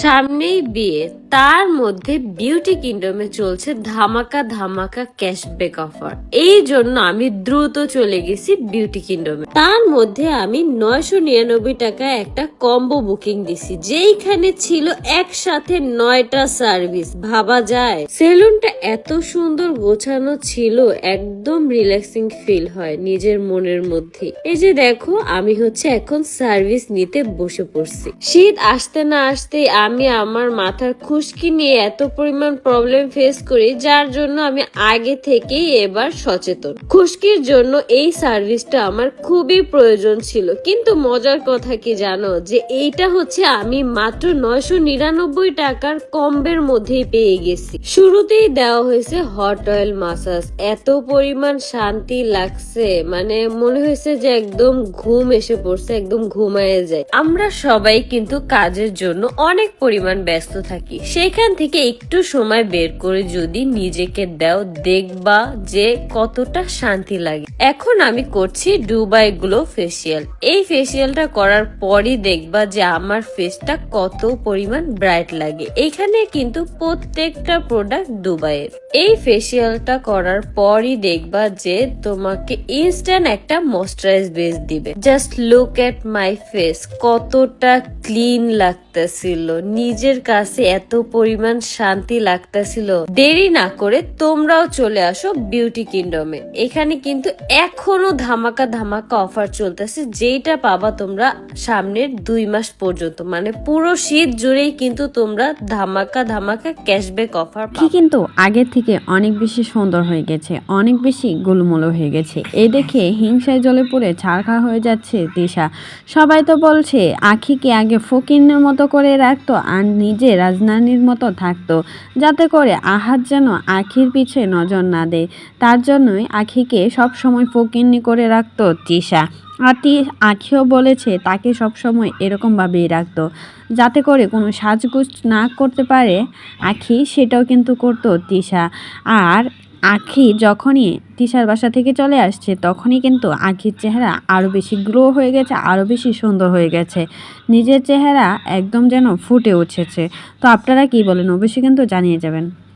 সামনেই বিয়ে। তার মধ্যে বিউটি কিংডমে চলছে ধামাকা ধামাকা ক্যাশব্যাক অফার এই জন্য আমি দ্রুত চলে গেছি বিউটি কিংডমে তার মধ্যে আমি নয়শো নিরানব্বই টাকায় একটা কম্বো বুকিং দিছি, যেইখানে ছিল একসাথে নয়টা সার্ভিস ভাবা যায়? সেলুনটা এত সুন্দর গোছানো ছিল, একদম রিল্যাক্সিং ফিল হয় নিজের মনের মধ্যে। এই যে দেখো, আমি হচ্ছে এখন সার্ভিস নিতে বসে পড়ছি। শীত আসতে না আসতেই আমি আমার মাথার খুশকি নিয়ে এত পরিমাণ প্রবলেম ফেস করি, যার জন্য আমি আগে থেকেই এবার সচেতন। খুশকির জন্য এই সার্ভিসটা আমার খুবই প্রয়োজন ছিল। কিন্তু মজার কথা কি জানো? যে এইটা হচ্ছে আমি মাত্র নয়শো নিরানব্বই টাকার কম্বের মধ্যেই পেয়ে গেছি। শুরুতেই দেওয়া হয়েছে হট অয়েল মাসাজ এত পরিমাণ শান্তি লাগছে মানে মনে হয়েছে যে একদম ঘুম এসে পড়ছে, একদম ঘুমায় যায়। আমরা সবাই কিন্তু কাজের জন্য অনেক পরিমাণ ব্যস্ত থাকি। সেখান থেকে একটু সময় বের করে যদি নিজেকে দাও, দেখবা যে কতটা শান্তি লাগে। এখন আমি করছি ডুবাই গ্লো ফেসিয়াল। এই ফেসিয়ালটা করার পরই দেখবা যে আমার ফেসটা কত পরিমাণ ব্রাইট লাগে। এখানে কিন্তু প্রত্যেকটা প্রোডাক্ট দুবাইয়ের। এই ফেসিয়ালটা করার পরই দেখবা যে তোমাকে ইনস্ট্যান্ট একটা ময়শ্চারাইজ বেস দিবে। Just look at my face কতটা ক্লিন লাগতেছিল। নিজের কাছে এত পরিমাণ শান্তি লাগতেছিল। দেরি না করে তোমরাও চলে আসো বিউটি কিংডমে এখানে কিন্তু এখনও ধামাকা ধামাকা অফার চলতেছে, যেইটা পাবা তোমরা সামনের দুই মাস পর্যন্ত। মানে পুরো শীত জুড়েই কিন্তু তোমরা ধামাকা ধামাকা ক্যাশব্যাক অফার কি কিন্তু আগের থেকে অনেক বেশি সুন্দর হয়ে গেছে, অনেক বেশি গোলমোলো হয়ে গেছে। এই দেখে হিংসায় জলে পড়ে ছাড়খাড় হয়ে যাচ্ছে দিশা। সবাই তো বলছে, আখিকে আগে ফকিনের মতো করে রাখতো আর নিজে রাজনানীর মতো থাকতো, যাতে করে আহাত যেন আখির পিছে নজর না দেয়। তার জন্যই আখিকে সব সময় ফকিন্নি করে রাখতো তিশা আতি আখিও বলেছে, তাকে সবসময় এরকমভাবেই রাখতো, যাতে করে কোনো সাজগুজ না করতে পারে আখি, সেটাও কিন্তু করতো তৃষা। আর আখি যখনই তিশার বাসা থেকে চলে আসছে, তখনই কিন্তু আখির চেহারা আরও বেশি গ্লো হয়ে গেছে আরও বেশি সুন্দর হয়ে গেছে। নিজের চেহারা একদম যেন ফুটে উঠেছে। তো আপনারা কি বলেন? অবশ্যই কিন্তু জানিয়ে যাবেন।